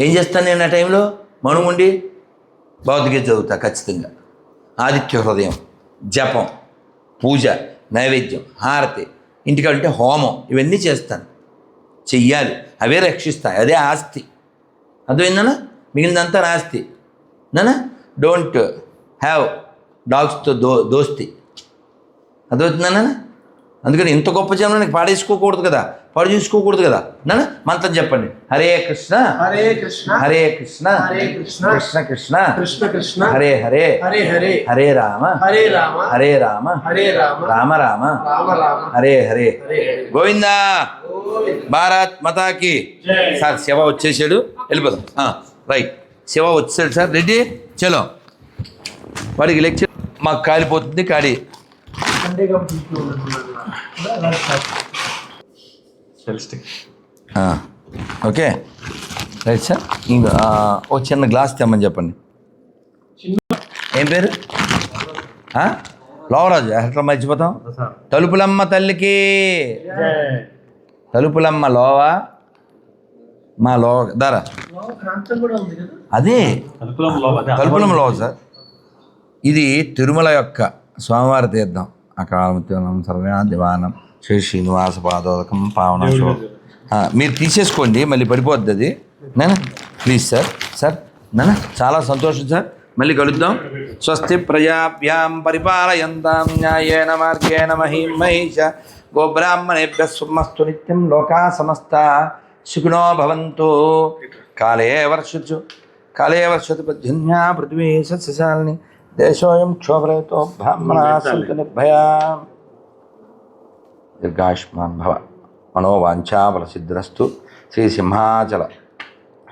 ఏం చేస్తాను నేను ఆ టైంలో? మనుగుండి భగవద్గీత చదువుతా ఖచ్చితంగా. ఆదిత్య హృదయం జపం పూజ నైవేద్యం హారతి ఇంటికంటే హోమం ఇవన్నీ చేస్తాను. చెయ్యాలి. అవే రక్షిస్తాయి. అదే ఆస్తి. అర్థమైందనా మిగిలినంతా ఆస్తి. నానా? డోంట్ హ్యావ్ డాగ్స్తో దో దోస్తి. అర్థమవుతుందా అందుకని ఇంత గొప్ప జన్మని పాడేసుకోకూడదు కదా పాడు చూసుకోకూడదు కదా. నాన్న మంత్రం చెప్పండి. హరే కృష్ణ. హరే కృష్ణ. హరే కృష్ణ. హరే కృష్ణ. కృష్ణ కృష్ణ. కృష్ణ కృష్ణ. హరే హరే. హరే హరే. హరే రామ. హరే రామ. హరే రామ. హరే రామ. రామ రామ. రామ రామ. హరే హరే. గోవిందా. భారత్ మతాకి. సార్ శివ వచ్చేసాడు. వెళ్ళిపోదాం. ఆ, రైట్. శివ వచ్చాడు సార్. రెడ్డి చలో. వాడికి లెక్చర్ మాకు కాలిపోతుంది కాడి. సండే కాబట్టి ఓకే. రైట్ సార్ ఇంకా ఆ, ఓ చిన్న గ్లాస్ తెమ్మని చెప్పండి. ఏం పేరు? లోవరాజు ఎట్లా మర్చిపోతాం? తలుపులమ్మ తల్లికి. తలుపులమ్మ లోవా? మా లో దారా. వావ్, ప్రాంతం కూడా ఉంది కదా? అదే. తలుపులమ్మ లోవ సార్. ఇది తిరుమల యొక్క స్వామివారి తీర్థం. అకాలముత్యం సర్వా దివానం శ్రీ శ్రీనివాస పాదోదకం పావన మీరు తీసేసుకోండి మళ్ళీ పడిపోద్ది అది. నేనా ప్లీజ్ సార్ సార్ నేనా చాలా సంతోషం సార్ మళ్ళీ కలుద్దాం. స్వస్తి ప్రజాభ్యాం పరిపాలయంతాం. న్యాయేన మార్గేణ మహిం మహిష. గోబ్రాహ్మణేభ్య సుమస్తు నిత్యం లోకా సమస్త. సుఖినో భవంతు. కాలే వర్షచ్చు కాలే వర్షతు పృథివీ సస్యశాలిని. దేశోయం క్షోభరహితో బ్రాహ్మణా సంతు నిర్భయా దీర్ఘాయుష్మాన్ భవ మనోవాంఛాబలసిద్ధిరస్తు. శ్రీ సింహాచల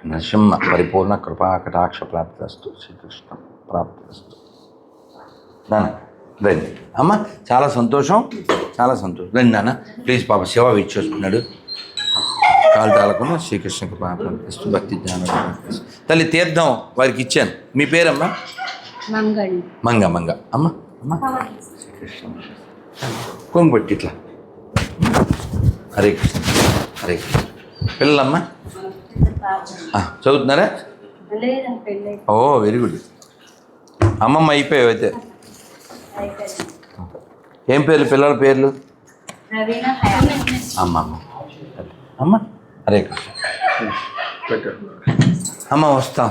నరసింహ పరిపూర్ణ కృపా కటాక్ష ప్రాప్తిరస్తు శ్రీకృష్ణ ప్రాప్తిరస్తు. నాన్న రండి. అమ్మ చాలా సంతోషం. చాలా సంతోషం. రండి నాన్న ప్లీజ్ పాప శివ వెయిట్ చేస్తున్నాడు కాలు తాళకుండా శ్రీకృష్ణ కృపా ప్రాప్తిస్తూ భక్తి జ్ఞానం. తల్లి తీర్థం వారికి ఇచ్చాను. మీ పేరమ్మా? మంగ మంగ. అమ్మ అమ్మ. కొంగు పెట్టి ఇట్లా. హరే కృష్ణ హరే కృష్ణ. పిల్లలమ్మ? చదువుతున్నారా? Oh very good. అమ్మమ్మ అయిపోయావు అయితే. ఏం పేర్లు? పిల్లల పేర్లు? అమ్మ అమ్మ. అమ్మ హరే కృష్ణ. అమ్మ వస్తాం?